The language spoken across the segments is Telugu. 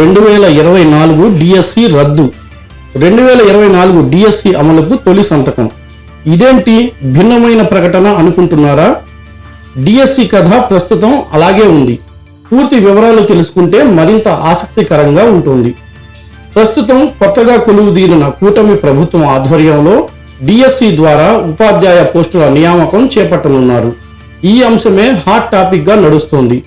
రెండు వేల ఇరవై నాలుగు డిఎస్సి రద్దు. రెండు వేల ఇరవై నాలుగు డిఎస్సి అమలుకు తొలి సంతకం. ఇదేంటి భిన్నమైన ప్రకటన అనుకుంటున్నారా? డిఎస్సి కథ ప్రస్తుతం అలాగే ఉంది. పూర్తి వివరాలు తెలుసుకుంటే మరింత ఆసక్తికరంగా ఉంటుంది. ప్రస్తుతం కొత్తగా కొలువుదీరిన కూటమి ప్రభుత్వం ఆధ్వర్యంలో డిఎస్సి ద్వారా ఉపాధ్యాయ పోస్టుల నియామకం చేపట్టనున్నారు. ఈ అంశమే హాట్ టాపిక్గా నడుస్తోంది.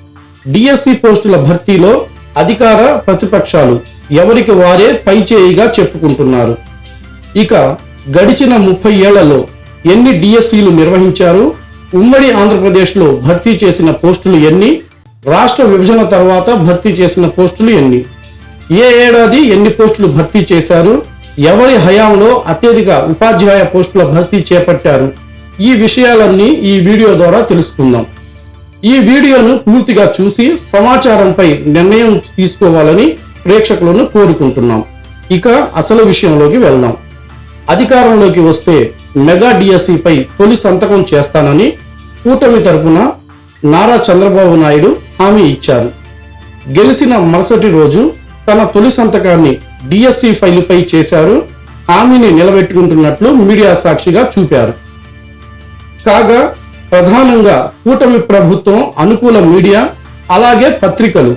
డిఎస్సి పోస్టుల భర్తీలో అధికార ప్రతిపక్షాలు ఎవరికి వారే పైచేయిగా చెప్పుకుంటున్నారు. ఇక గడిచిన ముప్పై ఏళ్ళలో ఎన్ని డిఎస్సీలు నిర్వహించారు? ఉమ్మడి ఆంధ్రప్రదేశ్లో భర్తీ చేసిన పోస్టులు ఎన్ని? రాష్ట్ర విభజన తర్వాత భర్తీ చేసిన పోస్టులు ఎన్ని? ఏ ఏడాది ఎన్ని పోస్టులు భర్తీ చేశారు? ఎవరి హయాంలో అత్యధిక ఉపాధ్యాయ పోస్టుల భర్తీ చేపట్టారు? ఈ విషయాలన్నీ ఈ వీడియో ద్వారా తెలుసుకుందాం. ఈ వీడియోను పూర్తిగా చూసి సమాచారంపై నిర్ణయం తీసుకోవాలని ప్రేక్షకులను కోరుకుంటున్నాం. ఇక అసలు విషయంలోకి వెళ్దాం. అధికారంలోకి వస్తే మెగా డిఎస్సిపై తొలి సంతకం చేస్తానని కూటమి తరపున నారా చంద్రబాబు నాయుడు హామీ ఇచ్చారు. గెలిచిన మరుసటి రోజు తన తొలి సంతకాన్ని డిఎస్సి ఫైలుపై చేశారు హామీని నిలబెట్టుకుంటున్నట్లు మీడియా సాక్షిగా చూపారు. కాగా ప్రధానంగా కూటమి ప్రభుత్వం అనుకూల మీడియా అలాగే పత్రికలు.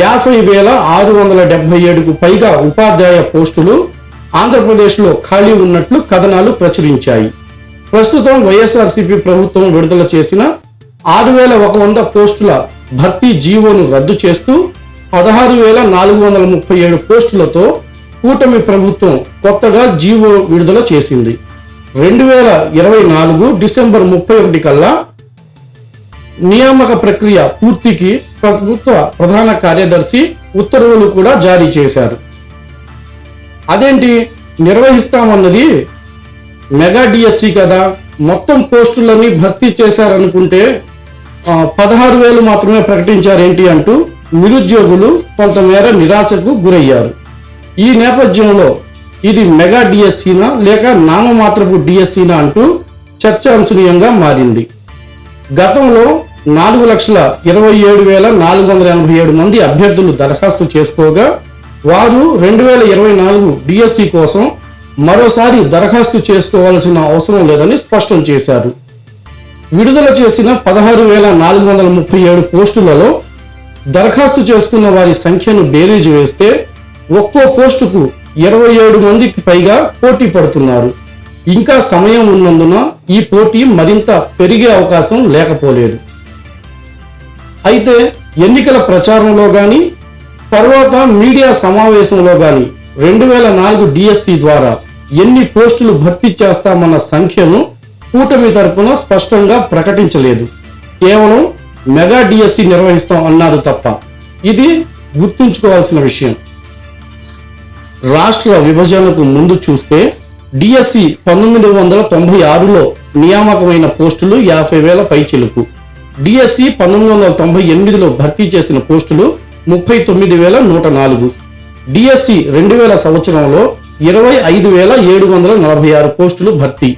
యాభై వేల ఆరు వందల డెబ్బై ఏడుకు పైగా ఉపాధ్యాయ పోస్టులు ఆంధ్రప్రదేశ్లో ఖాళీ ఉన్నట్లు కథనాలు ప్రచురించాయి. ప్రస్తుతం వైఎస్ఆర్సీపీ ప్రభుత్వం విడుదల చేసిన ఆరు వేల ఒక వంద పోస్టుల భర్తీ జీవోను రద్దు చేస్తూ పదహారు వేల నాలుగు వందల ముప్పై ఏడు పోస్టులతో కూటమి ప్రభుత్వం కొత్తగా జీవో విడుదల చేసింది. రెండు వేల ఇరవై నాలుగు డిసెంబర్ ముప్పై ఒకటి కల్లా నియామక ప్రక్రియ పూర్తికి ప్రభుత్వ ప్రధాన కార్యదర్శి ఉత్తర్వులు కూడా జారీ చేశారు. అదేంటి? నిర్వహిస్తామన్నది మెగా డిఎస్సి కదా. మొత్తం పోస్టులన్నీ భర్తీ చేశారనుకుంటే పదహారు వేలు మాత్రమే ప్రకటించారేంటి అంటూ నిరుద్యోగులు కొంతమేర నిరాశకు గురయ్యారు. ఈ నేపథ్యంలో ఇది మెగా డిఎస్సీనా లేక నామమాత్రపు డిఎస్సీనా అంటూ చర్చాంశనీయంగా మారింది. గతంలో నాలుగు లక్షల ఇరవై ఏడు వేల నాలుగు వందల ఎనభై ఏడు మంది అభ్యర్థులు దరఖాస్తు చేసుకోగా వారు రెండు వేల ఇరవై నాలుగు డిఎస్సి కోసం మరోసారి దరఖాస్తు చేసుకోవాల్సిన అవసరం లేదని స్పష్టం చేశారు. విడుదల చేసిన పదహారు వేల నాలుగు వందల ముప్పై ఏడు పోస్టులలో దరఖాస్తు చేసుకున్న వారి సంఖ్యను బేరీజు వేస్తే ఒక్కో పోస్టుకు ఇరవై ఏడు మందికి పైగా పోటీ పడుతున్నారు. ఇంకా సమయం ఉన్నందున ఈ పోటీ మరింత పెరిగే అవకాశం లేకపోలేదు. అయితే ఎన్నికల ప్రచారంలో కానీ తర్వాత మీడియా సమావేశంలో కానీ రెండు వేల నాలుగు డిఎస్సి ద్వారా ఎన్ని పోస్టులు భర్తీ చేస్తామన్న సంఖ్యను కూటమి తరపున స్పష్టంగా ప్రకటించలేదు. కేవలం మెగా డిఎస్సి నిర్వహిస్తాం అన్నారు తప్ప. ఇది గుర్తుంచుకోవాల్సిన విషయం. రాష్ట్ర విభజనకు ముందు చూస్తే డిఎస్సి పంతొమ్మిది వందల తొంభై ఆరులో నియామకమైన పోస్టులు యాభై వేల పైచిలుకు డిఎస్సి పంతొమ్మిది వందల తొంభై ఎనిమిదిలో భర్తీ చేసిన పోస్టులు ముప్పై తొమ్మిది వేల నూట నాలుగు. డిఎస్సి రెండు వేల సంవత్సరంలో ఇరవై ఐదు వేల ఏడు వందల నలభై ఆరు పోస్టులు భర్తీ.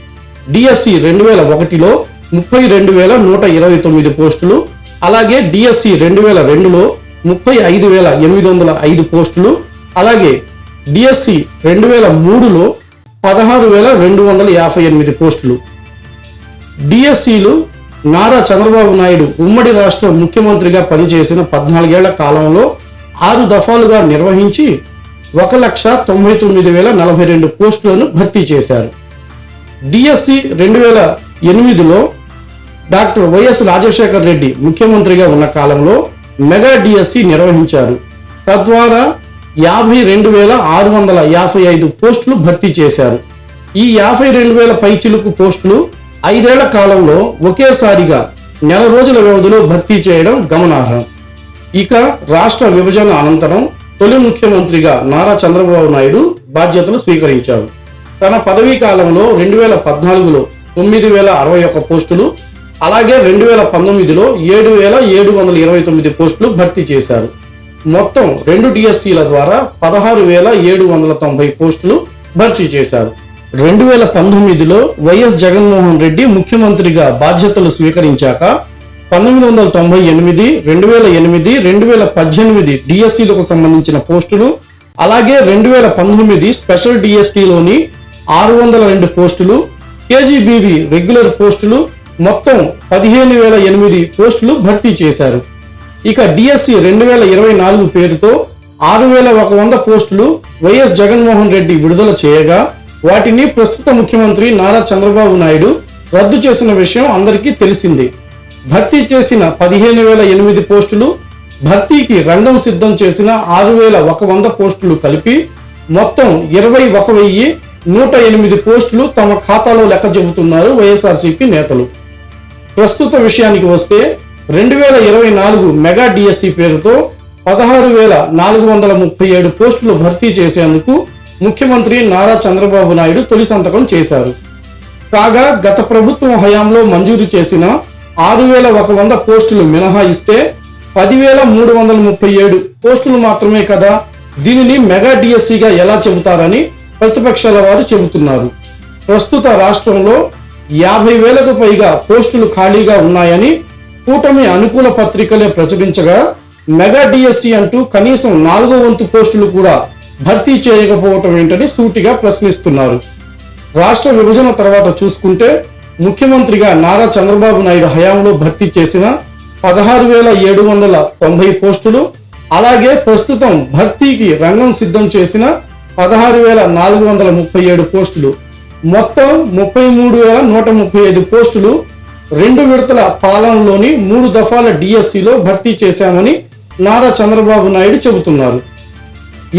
డిఎస్సి రెండు వేల ఒకటిలో ముప్పై రెండు వేల నూట ఇరవై తొమ్మిది పోస్టులు. అలాగే డిఎస్సి రెండు వేల రెండులో ముప్పై ఐదు వేల ఎనిమిది వందల ఐదు పోస్టులు. అలాగే డిఎస్సి రెండు వేల మూడులో పదహారు వేల రెండు వందల యాభై ఎనిమిది పోస్టులు. డిఎస్సిలు నారా చంద్రబాబు నాయుడు ఉమ్మడి రాష్ట్ర ముఖ్యమంత్రిగా పనిచేసిన పద్నాలుగేళ్ళ కాలంలో ఆరు దఫాలుగా నిర్వహించి ఒక లక్ష తొంభై తొమ్మిది వేల నలభై రెండు పోస్టులను భర్తీ చేశారు. డిఎస్సి రెండు వేల ఎనిమిదిలో డాక్టర్ వైఎస్ రాజశేఖర్ రెడ్డి ముఖ్యమంత్రిగా ఉన్న కాలంలో మెగా డిఎస్సి నిర్వహించారు. తద్వారా యాభై రెండు వేల ఆరు వందల యాభై ఐదు పోస్టులు భర్తీ చేశారు. ఈ యాభై రెండు వేల పైచిలుకు పోస్టులు ఐదేళ్ళ కాలంలో ఒకేసారిగా నెల రోజుల వ్యవధిలో భర్తీ చేయడం గమనార్హం. ఇక రాష్ట్ర విభజన అనంతరం తొలి ముఖ్యమంత్రిగా నారా చంద్రబాబు నాయుడు బాధ్యతలు స్వీకరించారు. తన పదవీ కాలంలో రెండు వేల పద్నాలుగులో తొమ్మిది వేల అరవై ఒక్క పోస్టులు అలాగే రెండు వేల పంతొమ్మిదిలో ఏడు వేల ఏడు వందల ఇరవై తొమ్మిది పోస్టులు భర్తీ చేశారు. మొత్తం రెండు డిఎస్సీల ద్వారా పదహారు వేల ఏడు వందల తొంభై పోస్టులు భర్తీ చేశారు. రెండు వేల పంతొమ్మిదిలో వైఎస్ జగన్మోహన్ రెడ్డి ముఖ్యమంత్రిగా బాధ్యతలు స్వీకరించాక పంతొమ్మిది వందల తొంభై ఎనిమిది రెండు వేల ఎనిమిది రెండు వేల పద్దెనిమిది డిఎస్సీలకు సంబంధించిన పోస్టులు అలాగే రెండు వేల పంతొమ్మిది స్పెషల్ డిఎస్టీలోని ఆరు వందల రెండు పోస్టులు కేజీబీవి రెగ్యులర్ పోస్టులు మొత్తం పదిహేను వేల ఎనిమిది పోస్టులు భర్తీ చేశారు. ఇక డిఎస్సి రెండు వేల ఇరవై నాలుగు పేరుతో ఆరు వేల ఒక వంద పోస్టులు వైఎస్ జగన్మోహన్ రెడ్డి విడుదల చేయగా వాటిని ప్రస్తుత ముఖ్యమంత్రి నారా చంద్రబాబు నాయుడు రద్దు చేసిన విషయం అందరికీ తెలిసింది. భర్తీ చేసిన పదిహేను వేల ఎనిమిది పోస్టులు భర్తీకి రంగం సిద్ధం చేసిన ఆరు వేల ఒక వంద పోస్టులు కలిపి మొత్తం ఇరవై ఒక వెయ్యి నూట ఎనిమిది పోస్టులు తమ ఖాతాలో లెక్క చెబుతున్నారు వైఎస్ఆర్సీపీ నేతలు. ప్రస్తుత విషయానికి వస్తే రెండు వేల ఇరవై నాలుగు మెగా డిఎస్సి పేరుతో పదహారు వేల నాలుగు వందల ముప్పై ఏడు పోస్టులు భర్తీ చేసేందుకు ముఖ్యమంత్రి నారా చంద్రబాబు నాయుడు తొలి సంతకం చేశారు. కాగా గత ప్రభుత్వం హయాంలో మంజూరు చేసిన ఆరు వేల ఒక వంద పోస్టులు మినహాయిస్తే పదివేల మూడు వందల ముప్పై ఏడు పోస్టులు మాత్రమే కదా దీనిని మెగా డిఎస్సిగా ఎలా చెబుతారని ప్రతిపక్షాల వారు చెబుతున్నారు. ప్రస్తుత రాష్ట్రంలో యాభై వేలకు పైగా పోస్టులు ఖాళీగా ఉన్నాయని కూటమి అనుకూల పత్రికలే ప్రచురించగా మెగా డిఎస్సి అంటూ కనీసం నాలుగో వంతు పోస్టులు కూడా భర్తీ చేయకపోవటం ఏంటని సూటిగా ప్రశ్నిస్తున్నారు. రాష్ట్ర విభజన తర్వాత చూసుకుంటే ముఖ్యమంత్రిగా నారా చంద్రబాబు నాయుడు హయాంలో భర్తీ చేసిన పదహారు వేల ఏడు వందల తొంభై పోస్టులు అలాగే ప్రస్తుతం భర్తీకి రంగం సిద్ధం చేసిన పదహారు వేల నాలుగు వందల ముప్పై ఏడు పోస్టులు. మొత్తం ముప్పై మూడు వేల నూట ముప్పై ఐదు పోస్టులు రెండు విడతల పాలనలోని మూడు దఫాల డిఎస్సిలో భర్తీ చేశామని నారా చంద్రబాబు నాయుడు చెబుతున్నారు.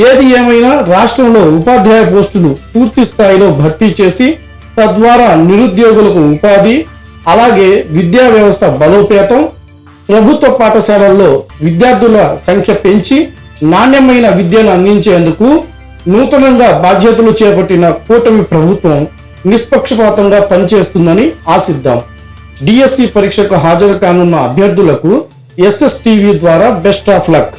ఏది ఏమైనా రాష్ట్రంలో ఉపాధ్యాయ పోస్టులు పూర్తి స్థాయిలో భర్తీ చేసి తద్వారా నిరుద్యోగులకు ఉపాధి అలాగే విద్యా వ్యవస్థ బలోపేతం ప్రభుత్వ పాఠశాలల్లో విద్యార్థుల సంఖ్య పెంచి నాణ్యమైన విద్యను అందించేందుకు నూతనంగా బాధ్యతలు చేపట్టిన కూటమి ప్రభుత్వం నిష్పక్షపాతంగా పనిచేస్తుందని ఆశిద్దాం. డిఎస్సి పరీక్షకు హాజరు కానున్న అభ్యర్థులకు ఎస్ఎస్టీవీ ద్వారా బెస్ట్ ఆఫ్ లక్